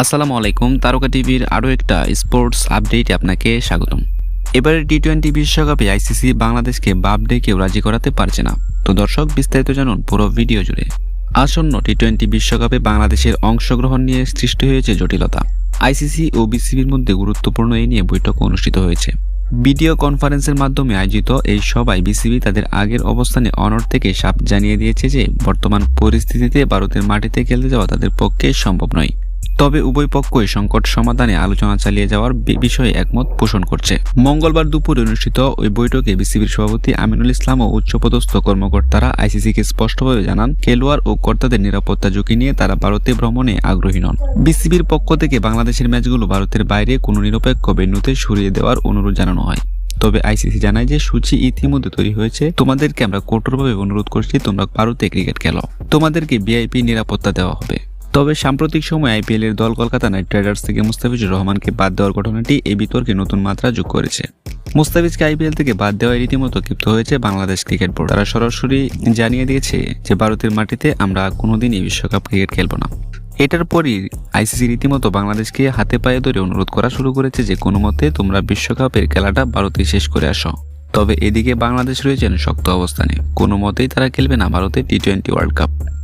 আসসালামু আলাইকুম, তারকা টিভির আরও একটা স্পোর্টস আপডেটে আপনাকে স্বাগতম। এবারে টি টোয়েন্টি বিশ্বকাপে আইসিসি বাংলাদেশকে বাপ ডেকেও রাজি করাতে পারছে না। তো দর্শক, বিস্তারিত জানুন পুরো ভিডিও জুড়ে। আসন্ন টি টোয়েন্টি বিশ্বকাপে বাংলাদেশের অংশগ্রহণ নিয়ে সৃষ্টি হয়েছে জটিলতা। আইসিসি ও বিসিবির মধ্যে গুরুত্বপূর্ণ এই নিয়ে বৈঠক অনুষ্ঠিত হয়েছে। ভিডিও কনফারেন্সের মাধ্যমে আয়োজিত এই সভায় বিসিবি তাদের আগের অবস্থানে অনর থেকে সাপ জানিয়ে দিয়েছে যে, বর্তমান পরিস্থিতিতে ভারতের মাটিতে খেলতে যাওয়া তাদের পক্ষে সম্ভব নয়। তবে উভয় পক্ষই সংকট সমাধানে আলোচনা চালিয়ে যাওয়ার বিষয়ে একমত পোষণ করছে। মঙ্গলবার দুপুরে অনুষ্ঠিত ওই বৈঠকে বিসিবির সভাপতি আমিনুল ইসলাম ও উচ্চপদস্থ কর্মকর্তারা আইসিসিকে স্পষ্টভাবে জানান, খেলোয়াড় ও কর্তাদের নিরাপত্তা ঝুঁকি নিয়ে তারা ভারতে ভ্রমণে আগ্রহী নন। বিসিবির পক্ষ থেকে বাংলাদেশের ম্যাচগুলো ভারতের বাইরে কোনো নিরপেক্ষ ভেন্যুতে সরিয়ে দেওয়ার অনুরোধ জানানো হয়। তবে আইসিসি জানায় যে, সূচি ইতিমধ্যে তৈরি হয়েছে। তোমাদেরকে আমরা কঠোরভাবে অনুরোধ করছি, তোমরা ভারতে ক্রিকেট খেলো। তোমাদেরকে ভিআইপি নিরাপত্তা দেওয়া হবে। তবে সাম্প্রতিক সময় আইপিএল এর দল কলকাতা নাইট রাইডার্স থেকে মুস্তাফিজুর রহমানকে বাদ দেওয়ার ঘটনাটি এই বিতর্কে নতুন মাত্রা যোগ করেছে। মুস্তাফিজকে আইপিএল থেকে বাদ দেওয়ায় রীতিমতো ক্ষিপ্ত হয়েছে বাংলাদেশ ক্রিকেট বোর্ড। তারা সরাসরি জানিয়ে দিয়েছে যে, ভারতের মাটিতে আমরা কোনোদিনই বিশ্বকাপ ক্রিকেট খেলব না। এটার পরই আইসিসি রীতিমতো বাংলাদেশকে হাতে পায়ে ধরে অনুরোধ করা শুরু করেছে যে, কোনো মতে তোমরা বিশ্বকাপের খেলাটা ভারতে শেষ করে আসো। তবে এদিকে বাংলাদেশ রয়েছেন শক্ত অবস্থানে। কোনো মতেই তারা খেলবে না ভারতে টি টোয়েন্টি ওয়ার্ল্ড কাপ।